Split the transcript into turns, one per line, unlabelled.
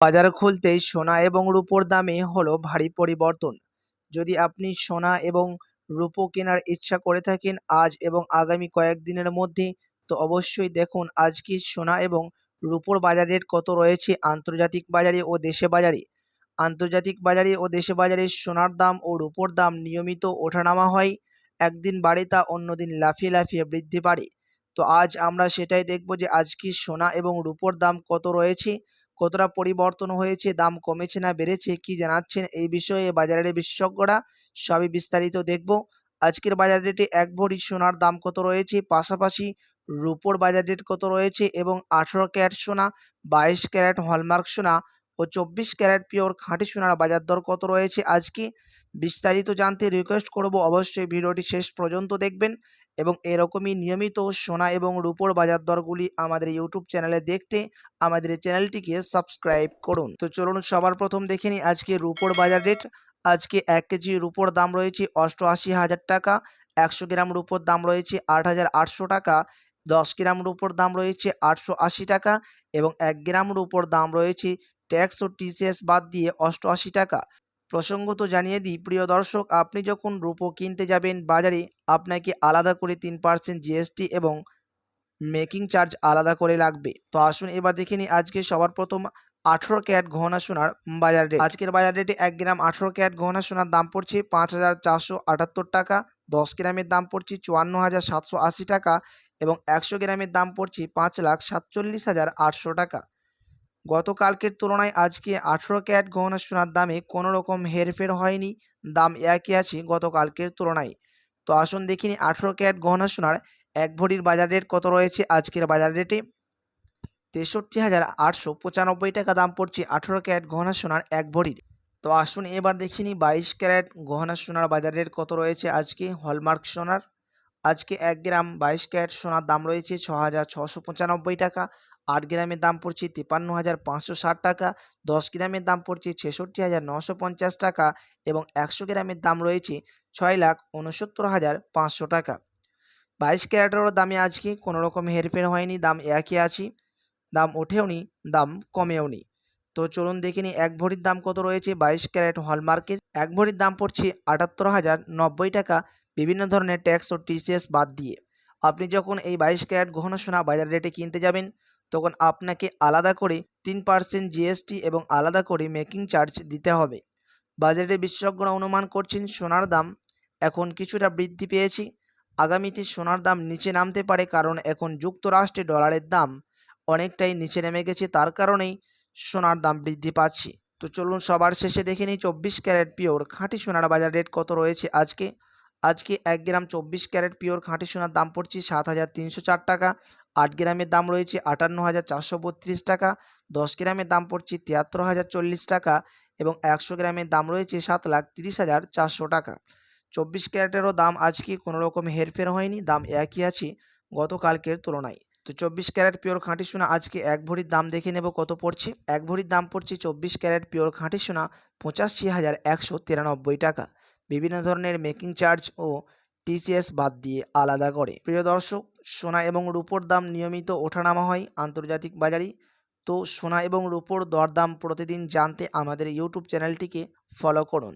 বাজার খুলতেই সোনা এবং রূপোর দামে হলো ভারী পরিবর্তন। যদি আপনি সোনা এবং রূপো কেনার ইচ্ছা করে থাকেন আজ এবং আগামী কয়েকদিনের মধ্যে, তো অবশ্যই দেখুন আজকে সোনা এবং রূপোর বাজার রেট কত রয়েছে আন্তর্জাতিক বাজারে ও দেশে বাজারে। আন্তর্জাতিক বাজারে ও দেশে বাজারে সোনার দাম ও রূপোর দাম নিয়মিত ওঠানামা হয়, একদিন বাড়ে তা অন্যদিন লাফিয়ে লাফিয়ে বৃদ্ধি পারে। তো আজ আমরা সেটাই দেখব যে আজকে সোনা এবং রূপোর দাম কত রয়েছে কতটা পরিবর্তন হয়েছে, দাম কমেছে না বেড়েছে, কি জানাচ্ছেন এই বিষয়ে বাজারের বিশেষজ্ঞরা, সবই বিস্তারিত দেখব। আজকের বাজার রেটে এক ভরি সোনার দাম কত রয়েছে, পাশাপাশি রূপোর বাজার রেট কত রয়েছে এবং আঠেরো ক্যারেট সোনা, বাইশ ক্যারেট হলমার্ক সোনা ও চব্বিশ ক্যারেট পিওর খাঁটি সোনার বাজার দর কত রয়েছে আজকে, বিস্তারিত জানতে রিকোয়েস্ট করব, অবশ্যই ভিডিওটি শেষ পর্যন্ত দেখবেন। এবং এরকমই নিয়মিত সোনা এবং রূপোর বাজার দরগুলি আমাদের ইউটিউব চ্যানেলে দেখতে আমাদের চ্যানেলটিকে সাবস্ক্রাইব করুন। তো চলুন সবার প্রথম দেখে নিই আজকে রূপোর বাজার রেট আজকে এক কেজি রূপোর দাম রয়েছে অষ্টআশি হাজার টাকা, একশো গ্রাম রূপোর দাম রয়েছে আট হাজার আটশো টাকা, দশ গ্রাম রূপোর দাম রয়েছে আটশো আশি টাকা এবং এক গ্রাম রূপোর দাম রয়েছে ট্যাক্স ও টিসিএস বাদ দিয়ে অষ্টআশি টাকা। প্রসঙ্গত জানিয়ে দিই, প্রিয় দর্শক, আপনি যখন রূপো কিনতে যাবেন বাজারে, আপনাকে আলাদা করে তিন পার্সেন্ট জিএসটি এবং মেকিং চার্জ আলাদা করে লাগবে। তো আসুন এবার দেখে নিই আজকে সবার প্রথম আঠেরো ক্যাট গহনা সোনার বাজার রেট আজকের বাজার রেটে এক গ্রাম আঠেরো ক্যাট গহনা সোনার দাম পড়ছে পাঁচ হাজার চারশো আটাত্তর টাকা, দশ গ্রামের দাম পড়ছে চুয়ান্ন হাজার সাতশো আশি টাকা এবং একশো গ্রামের দাম পড়ছে পাঁচ লাখ সাতচল্লিশ হাজার আটশো টাকা। গতকালকের তুলনায় আজকে আঠেরো ক্যারেট গহনা সোনার দামে কোনো রকম হেরফের হয়নি, দাম একই আছে গতকালকের তুলনায়। তো আসুন দেখিনি আঠেরো ক্যারেট গহনা সোনার এক ভরির বাজার রেট কত রয়েছে আজকের বাজার রেটে। তেষট্টি হাজার আটশো পঁচানব্বই টাকা দাম পড়ছে আঠেরো ক্যারেট গহনা সোনার এক ভরির। তো আসুন এবার দেখিনি বাইশ ক্যারেট গহনা সোনার বাজার রেট কত রয়েছে আজকে হলমার্ক সোনার। আজকে এক গ্রাম বাইশ ক্যারেট সোনার দাম রয়েছে ছ হাজার ছশো পঁচানব্বই টাকা। আট গ্রামের দাম পড়ছে তিপ্পান্ন হাজার পাঁচশো ষাট টাকা, দশ গ্রামের দাম পড়ছে ছেষট্টি হাজার নশো পঞ্চাশ টাকা এবং একশো গ্রামের দাম রয়েছে ছয় লাখ উনসত্তর হাজার পাঁচশো টাকা। বাইশ ক্যারেটেরও দামে আজকে কোনো রকম হেরফের হয়নি, দাম একই আছে। দাম ওঠেও নি, দাম কমেও নি। তো চলুন দেখে নিই এক ভরির দাম কত রয়েছে বাইশ ক্যারেট হলমার্কের। এক ভরির দাম পড়ছে আটাত্তর হাজার নব্বই টাকা, বিভিন্ন ধরনের ট্যাক্স ও টিসিএস বাদ দিয়ে। আপনি যখন এই বাইশ ক্যারেট গহনা সোনা বাজার রেটে কিনতে যাবেন তখন আপনাকে আলাদা করে তিন পার্সেন্ট জিএসটি এবং আলাদা করে মেকিং চার্জ দিতে হবে। বাজারে বিশেষজ্ঞরা অনুমান করছেন সোনার দাম এখন কিছুটা বৃদ্ধি পেয়েছে। আগামীতে সোনার দাম নিচে নামতে পারে কারণ এখন যুক্তরাষ্ট্রে ডলারের দাম অনেকটাই নিচে নেমে গেছে, তার কারণেই সোনার দাম বৃদ্ধি পাচ্ছে। তো চলুন সবার শেষে দেখে নিই চব্বিশ ক্যারেট পিওর খাঁটি সোনার বাজার রেট কত রয়েছে আজকে? আজকে এক গ্রাম চব্বিশ ক্যারেট পিওর খাঁটি সোনার দাম পড়ছে সাত হাজার তিনশো চার টাকা। আট গ্রামের দাম রয়েছে আটান্ন হাজার চারশো বত্রিশ টাকা, দশ গ্রামের দাম পড়ছে তিয়াত্তর হাজার চল্লিশ টাকা এবং একশো গ্রামের দাম রয়েছে সাত লাখ তিরিশ হাজার চারশো টাকা। চব্বিশ ক্যারেটেরও দাম আজকে কোনো রকম হেরফের হয়নি, দাম একই আছে গতকালকের তুলনায়। তো চব্বিশ ক্যারেট পিওর খাঁটি সোনা আজকে এক ভরির দাম দেখে নেব কত পড়ছে। এক ভরির দাম পড়ছে চব্বিশ ক্যারেট পিওর খাঁটি সোনা পঁচাশি হাজার একশো তিরানব্বই টাকা। বিভিন্ন ধরনের মেকিং চার্জ ও টিসিএস বাদ দিয়ে আলাদা করে। প্রিয় দর্শক, সোনা এবং রূপোর দাম নিয়মিত ওঠানামা হয় আন্তর্জাতিক বাজারে। তো সোনা এবং রূপোর দরদাম প্রতিদিন জানতে আমাদের ইউটিউব চ্যানেলটিকে ফলো করুন।